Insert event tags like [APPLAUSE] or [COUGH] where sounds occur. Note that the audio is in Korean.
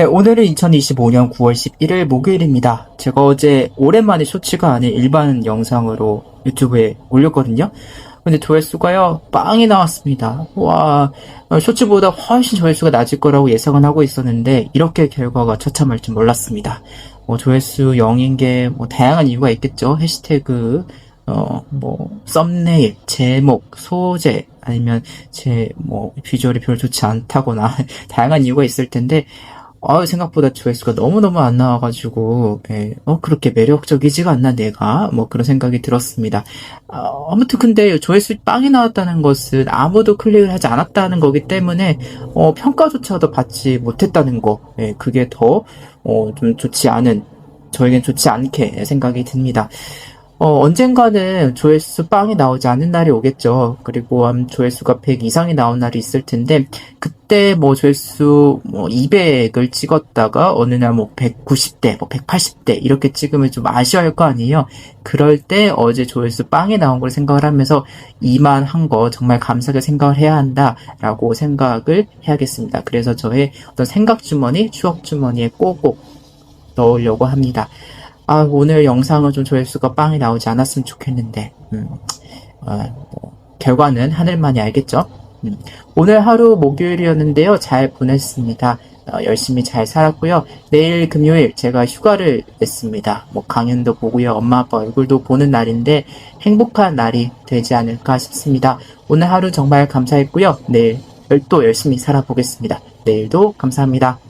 네, 오늘은 2025년 9월 11일 목요일입니다. 제가 어제 오랜만에 쇼츠가 아닌 일반 영상으로 유튜브에 올렸거든요. 근데 조회수가요, 빵이 나왔습니다. 와, 어, 쇼츠보다 훨씬 조회수가 낮을 거라고 예상은 하고 있었는데, 이렇게 결과가 처참할 줄 몰랐습니다. 뭐, 조회수 0인 게, 뭐, 다양한 이유가 있겠죠. 해시태그, 어, 뭐, 썸네일, 제목, 소재, 아니면 제, 뭐, 비주얼이 별로 좋지 않다거나, [LAUGHS] 다양한 이유가 있을 텐데, 어, 생각보다 조회수가 너무너무 안 나와가지고, 예, 어, 그렇게 매력적이지가 않나, 내가. 뭐 그런 생각이 들었습니다. 아, 아무튼 근데 조회수 빵이 나왔다는 것은 아무도 클릭을 하지 않았다는 거기 때문에, 어, 평가조차도 받지 못했다는 거, 예, 그게 더, 어, 좀 좋지 않은, 저에겐 좋지 않게 생각이 듭니다. 어, 언젠가는 조회수 빵이 나오지 않는 날이 오겠죠. 그리고 한 조회수가 100 이상이 나온 날이 있을 텐데, 그때 뭐 조회수 뭐 200을 찍었다가 어느 날 뭐 190대, 뭐 180대 이렇게 찍으면 좀 아쉬워할 거 아니에요. 그럴 때 어제 조회수 빵이 나온 걸 생각을 하면서 이만 한 거 정말 감사하게 생각을 해야 한다라고 생각을 해야겠습니다. 그래서 저의 어떤 생각 주머니, 추억 주머니에 꼭꼭 넣으려고 합니다. 아, 오늘 영상은 좀 조회수가 빵이 나오지 않았으면 좋겠는데, 음, 아, 뭐, 결과는 하늘만이 알겠죠? 음, 오늘 하루 목요일이었는데요. 잘 보냈습니다. 어, 열심히 잘 살았고요. 내일 금요일 제가 휴가를 냈습니다. 뭐 강연도 보고요. 엄마 아빠 얼굴도 보는 날인데 행복한 날이 되지 않을까 싶습니다. 오늘 하루 정말 감사했고요. 내일 또 열심히 살아보겠습니다. 내일도 감사합니다.